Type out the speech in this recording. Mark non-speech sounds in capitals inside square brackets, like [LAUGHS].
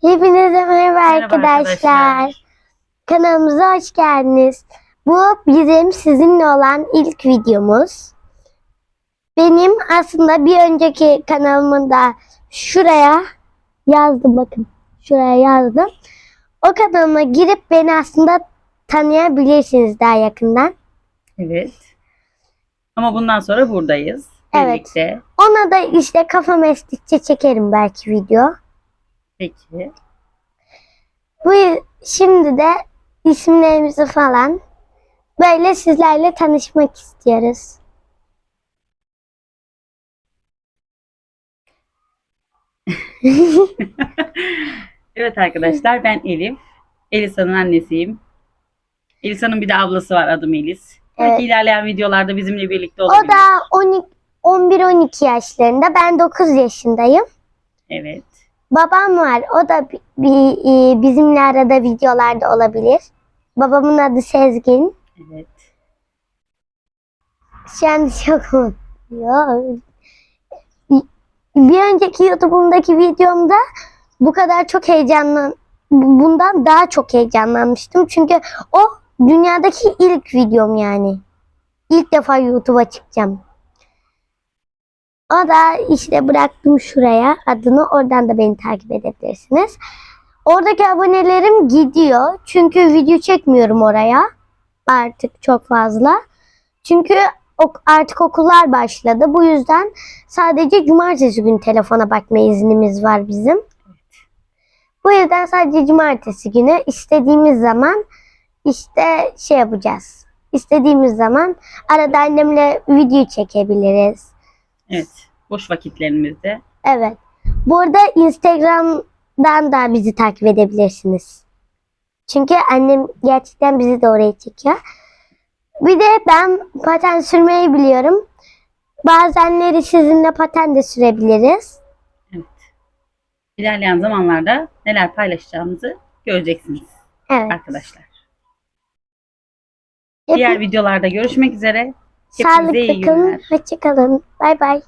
Hepinize merhaba Merhaba arkadaşlar. arkadaşlar. Kanalımıza hoş geldiniz. Bu bizim sizinle olan ilk videomuz. Benim aslında bir önceki kanalımın da şuraya yazdım bakın. Şuraya yazdım. O kanalıma girip beni aslında tanıyabilirsiniz daha yakından. Evet. Ama bundan sonra buradayız. Evet. Birlikte. Ona da işte kafam estikçe çekerim belki video. Peki. Bu şimdi de isimlerimizi falan böyle sizlerle tanışmak istiyoruz. [LAUGHS] [LAUGHS] Evet arkadaşlar ben Elif. Elisa'nın annesiyim. Elisa'nın bir de ablası var adı Melis. Belki Evet. ilerleyen videolarda bizimle birlikte O olabilir. da 12 11-12 yaşlarında. Ben 9 yaşındayım. Evet. Babam var. O da e, bizimle arada videolarda olabilir. Babamın adı Sezgin. Evet. Şu an çok mutluyum. Bir önceki YouTube'umdaki videomda bu kadar çok heyecanlan bundan daha çok heyecanlanmıştım. Çünkü o dünyadaki ilk videom yani. İlk defa YouTube'a çıkacağım. O da işte bıraktım şuraya adını. Oradan da beni takip edebilirsiniz. Oradaki abonelerim gidiyor. Çünkü video çekmiyorum oraya. Artık çok fazla. Çünkü artık okullar başladı. Bu yüzden sadece cumartesi günü telefona bakma iznimiz var bizim. Bu yüzden sadece cumartesi günü istediğimiz zaman işte şey yapacağız. İstediğimiz zaman arada annemle video çekebiliriz. Evet. Boş vakitlerimizde. Evet. Bu arada Instagram'dan da bizi takip edebilirsiniz. Çünkü annem gerçekten bizi de oraya çekiyor. Bir de ben paten sürmeyi biliyorum. Bazenleri sizinle paten de sürebiliriz. Evet. İlerleyen zamanlarda neler paylaşacağımızı göreceksiniz Evet. arkadaşlar. Hep Diğer videolarda görüşmek üzere. Hepinize iyi sağlıklı kalın. günler. Hoşçakalın. Bay bay.